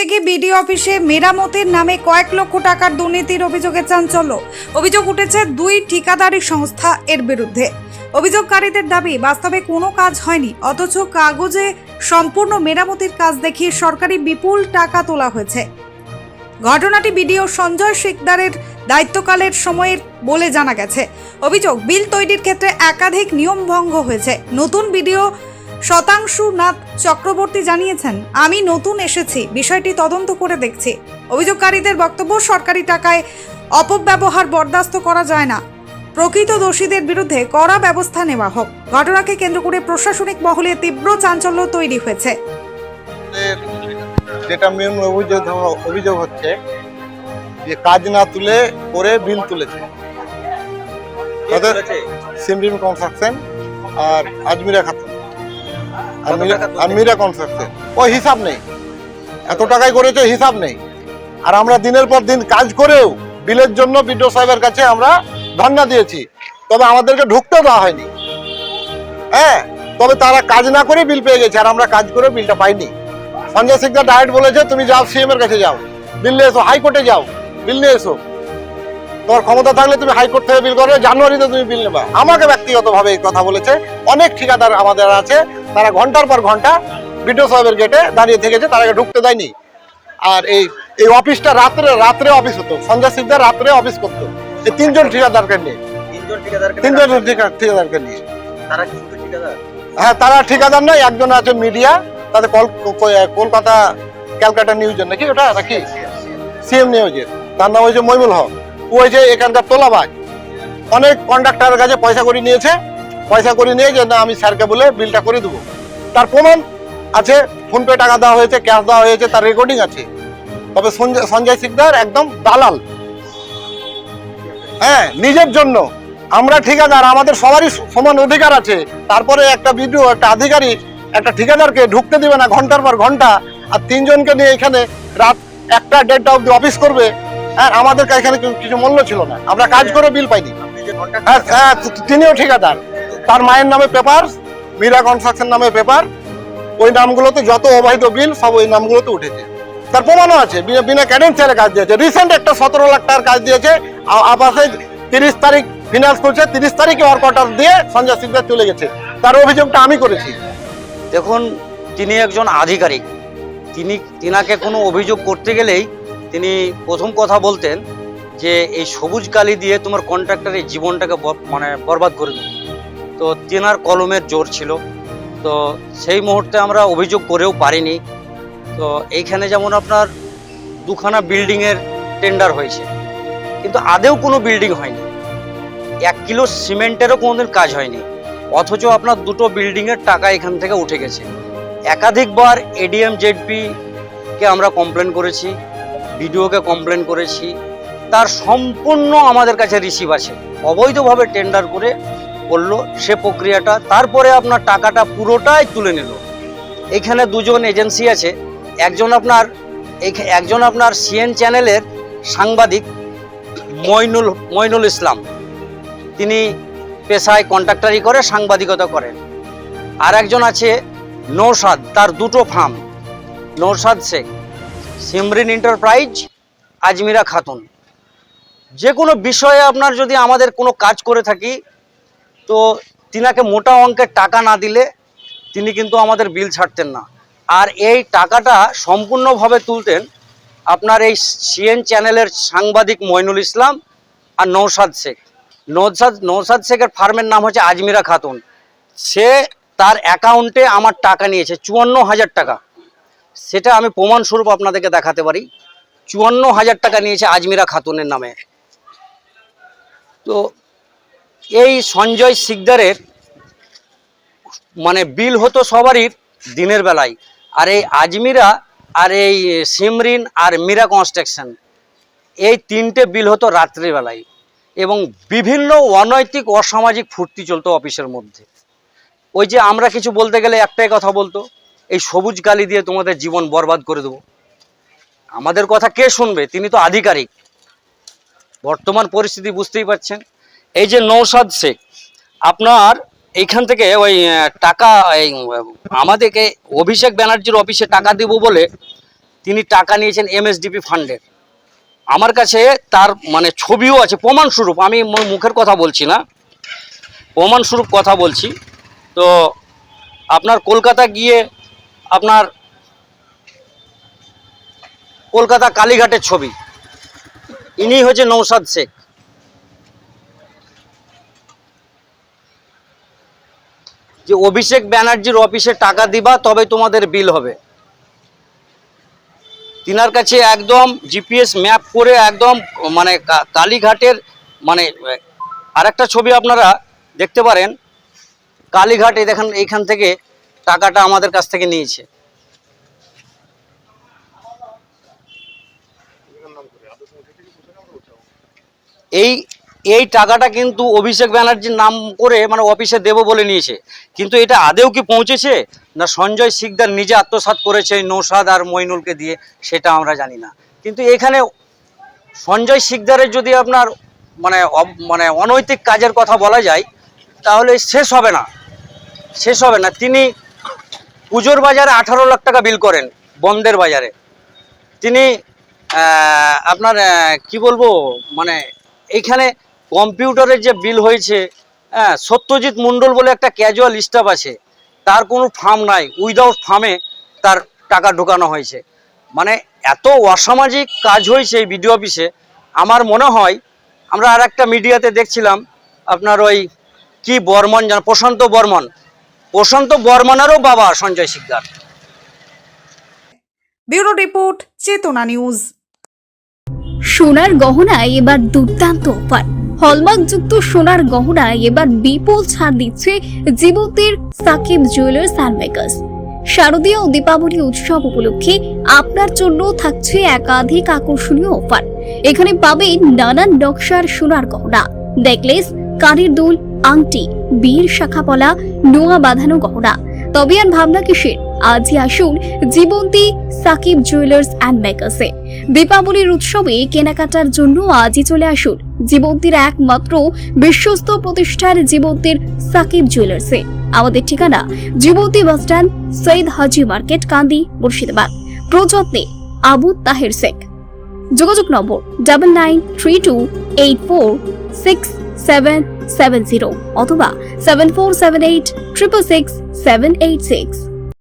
দিকে বিডিও অফিসে মেরামতের নামে কয়েক লক্ষ টাকার দুর্নীতির অভিযোগে চাঞ্চল্য। অভিযোগ উঠেছে, দুই ঠিকাদারি সংস্থা এর বিরুদ্ধে। অভিযোগকারীদের দাবি, বাস্তবে কোনো কাজ হয়নি, অথচ কাগজে সম্পূর্ণ মেরামতির কাজ দেখিয়ে সরকারি বিপুল টাকা তোলা হয়েছে। ঘটনাটি বিডিও সঞ্জয় শিকদারের দায়িত্বকালের সময়ের বলে জানা গেছে। অভিযোগ, বিল তৈরির ক্ষেত্রে একাধিক নিয়ম ভঙ্গ হয়েছে। নতুন বিডিও শতাংশু নাথ চক্রবর্তী জানিয়েছেন আমি নতুন এসেছি বিষয়টি তদন্ত করে দেখছি। অভিযোগকারীদের বক্তব্য সরকারি টাকায় অপব্যবহার বরদাস্ত করা যায় না। প্রকৃত দোষীদের বিরুদ্ধে কড়া ব্যবস্থা নেওয়া হোক। ঘটনাকে কেন্দ্র করে প্রশাসনিক মহলে তীব্র চাঞ্চল্য তৈরি হয়েছে। যেটা মেন অভিযোগ অভিযোগ হচ্ছে যে কাজ না তুলে করে বিল তুলেছে। তাদের সিমরিম কনস্ট্রাকশন আর আজমিরা খাতুন। আর মীরা- কনস্ট্রাকশন ওই হিসাব নেই। এত টাকায় করেছে হিসাব নেই। আর আমরা দিনের পর দিন কাজ করেও বিলের জন্য বিডিও সাহেবের কাছে আমরা ধর্ণা দিয়েছি। তবে আমাদেরকে ঢুকতে দেওয়া হয়নি। হ্যাঁ তবে তারা কাজ না করে বিল পেয়ে গেছে আর আমরা কাজ করে বিলটা পাইনি। সঞ্জয় সিকদার ডাইরেক্ট বলেছে তুমি যাও সিএম এর কাছে যাও। বিল নিয়ে এসো হাইকোর্টে যাও। বিল নিয়ে এসো। তোমার ক্ষমতা থাকলে তুমি হাইকোর্ট থেকে বিল করবে জানুয়ারিতে তুমি বিল নেবা। আমাকে ব্যক্তিগতভাবে এই কথা বলেছে। অনেক ঠিকাদার আমাদের আছে। তারা ঘণ্টার পর ঘণ্টা বিডিও সাহেবের গেটে দাঁড়িয়ে থেকেছে তারাকে ঢুকতে দেয়নি। আর এই এই অফিসটা রাত্রে রাত্রে অফিস হতো। সঞ্জয় সিকদার রাত্রে অফিস করতো। এই তিনজন ঠিকাদারকে নিয়ে। তিনজন ঠিকাদারকে নিয়ে হ্যাঁ তারা ঠিকাদার নয় একজন আছে মিডিয়া তাদের কল- কলকাতা ক্যালকাটা নিউজের নাকি ওটা নাকি? সিএম নিউজের। তার নাম হয়েছে মইমুল হক। ও হয়েছে এখানকার তোলাবাজ। অনেক কন্ডাক্টরের কাছে পয়সা করে নিয়েছে। পয়সা করে নিয়ে যে না, আমি স্যারকে বলে বিলটা করে দেবো। তার প্রমাণ আছে, ফোনপে টাকা দেওয়া হয়েছে, ক্যাশ দেওয়া হয়েছে, তার রেকর্ডিং আছে। তবে সঞ্জয় সিকদার একদম দালাল। হ্যাঁ নিজের জন্য। আমরা ঠিকাদার, আমাদের সবারই সমান অধিকার আছে। তারপরে একটা বিডিও একটা আধিকারিক, একটা ঠিকাদারকে ঢুকতে দিবে না ঘণ্টার পর ঘণ্টা, আর তিনজনকে নিয়ে এখানে রাত একটা, দেড়টা অব্দি অফিস করবে। হ্যাঁ আমাদের এখানে কিছু- মূল্য ছিল না। আমরা কাজ করে বিল পাইনি। হ্যাঁ হ্যাঁ তিনিও ঠিকাদার। তার মায়ের নামে পেপার মীরা কনস্ট্রাকশন নামে পেপার ওই নামগুলোতে যত অবৈধ বিল সব ওই নামগুলোতে উঠেছে। তার প্রমাণও আছে, বিনা- ক্যাডেন্সিয়ালে কাজ দিয়েছে। রিসেন্ট একটা সতেরো লাখ টাকার কাজ দিয়েছে, আ- আবাসে তিরিশ তারিখ ফিনান্স করছে, তিরিশ তারিখে ওয়ার্ক অর্ডার দিয়ে সঞ্জয় সিকদার চলে গেছে। তার অভিযোগটা আমি করেছি। দেখুন, তিনি একজন আধিকারিক। তিনি, তিনাকে কোনো অভিযোগ করতে গেলেই তিনি প্রথম কথা বলতেন যে, এই সবুজ কালি দিয়ে তোমার কন্ট্রাক্টরের জীবনটাকে মানে বরবাদ করে দেবে। তো তেনার কলমের জোর ছিল। তো সেই মুহূর্তে আমরা অভিযোগ করেও পারিনি। তো এইখানে যেমন আপনার দুখানা বিল্ডিংয়ের টেন্ডার হয়েছে। কিন্তু আদেও কোনো বিল্ডিং হয়নি। এক কিলো সিমেন্টেরও কোনোদিন কাজ হয়নি। অথচ আপনার দুটো বিল্ডিংয়ের টাকা এখান থেকে উঠে গেছে। একাধিকবার এডিএম জেডপি কে আমরা কমপ্লেন করেছি বিডিওকে কমপ্লেন করেছি। তার সম্পূর্ণ আমাদের কাছে রিসিভ আছে। অবৈধভাবে টেন্ডার করে করল, সে প্রক্রিয়াটা, তারপরে আপনার টাকাটা পুরোটাই তুলে নিল। এখানে দুজন এজেন্সি আছে, একজন আপনার একজন আপনার সিএন চ্যানেলের সাংবাদিক, মইনুল মইনুল ইসলাম। তিনি পেশায় কন্ট্রাক্টারি করে, সাংবাদিকতা করেন। আর একজন আছে নৌসাদ, তার দুটো ফার্ম, নৌসাদ শেখ, সিমরিন এন্টারপ্রাইজ, আজমিরা খাতুন। যে কোনো বিষয়ে আপনার যদি আমাদের কোনো কাজ করে থাকি তো তিনাকে মোটা অঙ্কের টাকা না দিলে তিনি কিন্তু আমাদের বিল ছাড়তেন না। আর এই টাকাটা সম্পূর্ণভাবে তুলতেন আপনার এই সিএন চ্যানেলের সাংবাদিক মইনুল ইসলাম আর নৌসাদ শেখ। নৌসাদ নৌসাদ শেখের ফার্মের নাম হচ্ছে আজমিরা খাতুন। সে তার অ্যাকাউন্টে আমার টাকা নিয়েছে, চুয়ান্ন হাজার টাকা। সেটা আমি প্রমাণস্বরূপ আপনাদেরকে দেখাতে পারি। চুয়ান্ন হাজার টাকা নিয়েছে আজমিরা খাতুনের নামে। তো এই সঞ্জয় সিকদারের মানে বিল হতো সবারই দিনের বেলায়। আর এই আজমিরা, আর এই সিমরিন, আর মীরা কনস্ট্রাকশন, এই তিনটে বিল হতো রাত্রিবেলায় এবং বিভিন্ন অনৈতিক, অসামাজিক ফুর্তি চলতো অফিসের মধ্যে। ওই যে আমরা কিছু বলতে গেলে একটাই কথা বলতো, এই সবুজ গালি দিয়ে তোমাদের জীবন বরবাদ করে দেবো। আমাদের কথা কে শুনবে? তিনি তো আধিকারিক। বর্তমান পরিস্থিতি বুঝতেই পারছেন। এই যে নৌসাদ শেখ, আপনার এইখান থেকে ওই টাকা আমাদেরকে অভিষেক ব্যানার্জির অফিসে টাকা দেবো বলে তিনি টাকা নিয়েছেন এমএসডিপি ফান্ডের। আমার কাছে তার মানে ছবিও আছে, প্রমাণস্বরূপ, আমি মুখের কথা বলছি না, প্রমাণস্বরূপ কথা বলছি। তো আপনার কলকাতা গিয়ে আপনার কলকাতা কালীঘাটের ছবি, ইনি হচ্ছে নৌসাদ শেখ। যে অভিষেক ব্যানার্জির অফিসে টাকা দিবা তবে তোমাদের বিল হবে। তিনার কাছে একদম জিপিএস ম্যাপ করে একদম মানে কালীঘাটের মানে আরেকটা ছবি আপনারা দেখতে পারেন। কালীঘাটে দেখেন, এইখান থেকে টাকাটা আমাদের কাছ থেকে নিয়েছে। এই এই টাকাটা কিন্তু অভিষেক ব্যানার্জির নাম করে মানে অফিসে দেবো বলে নিয়েছে। কিন্তু এটা আদেও কি পৌঁছেছে? না সঞ্জয় শিকদার নিজে আত্মসাৎ করেছে নৌসাদ আর মইনুলকে দিয়ে, সেটা আমরা জানি না। কিন্তু এখানে সঞ্জয় শিকদারের যদি আপনার মানে মানে অনৈতিক কাজের কথা বলা যায়, তাহলে শেষ হবে না। শেষ হবে না। তিনি পুজোর বাজারে আঠারো লাখ টাকা বিল করেন বন্ধের বাজারে। তিনি আপনার কি বলব মানে এইখানে কম্পিউটারের যে বিল হয়েছে হ্যাঁ সত্যজিৎ মণ্ডল বলে একটা ক্যাজুয়াল স্টাফ আছে তার কোনো ফার্ম নাই উইদাউট ফার্মে তার টাকা ঢোকানো হয়েছে। মানে এত অসামাজিক কাজ হয়েছে এই বিডিও অফিসে আমার মনে হয় আমরা আর একটা মিডিয়াতে দেখছিলাম আপনার ওই কি বর্মন জান প্রশান্ত বর্মন। প্রশান্ত বর্মনেরও বাবা Sanjay Sikdar. Bureau report Chetana news. সোনার গহনায় এবার দুর্দান্ত অফার। হলমার্কযুক্ত সোনার গহনায় এবার বিপুল ছাড় দিচ্ছে জীবতের সাকিব জুয়েলার্স অ্যান্ড মেকার্স শারদীয় দীপাবলি উৎসব উপলক্ষে আপনার জন্য থাকছে একাধিক আকর্ষণীয় অফার। এখানে পাবেন নানান নকশার সোনার গহনা, নেকলেস, কানের দুল, আংটি, বীর শাখাপলা, নোয়া বাঁধানো গহনা। তবে আর ভাবনা কিসের? আজই আসুন জীবন্তী সাকিব জুয়েলার্স অ্যান্ড মেকার্সে দীপাবলির উৎসবে কেনাকাটার জন্য আজই চলে আসুন। জীবন্তীর একমাত্র বিশ্বস্ত প্রতিষ্ঠান জীবন্তীর সাকিব জুয়েলার্সে। আমাদের ঠিকানা Jibanti bus stand Syed Haji market, Kandi, Murshidabad. প্রযত্নে Abu Taher Sheikh. যোগাযোগ নম্বর double nine three two eight four six seven seven zero অথবা seven four seven eight triple six seven eight six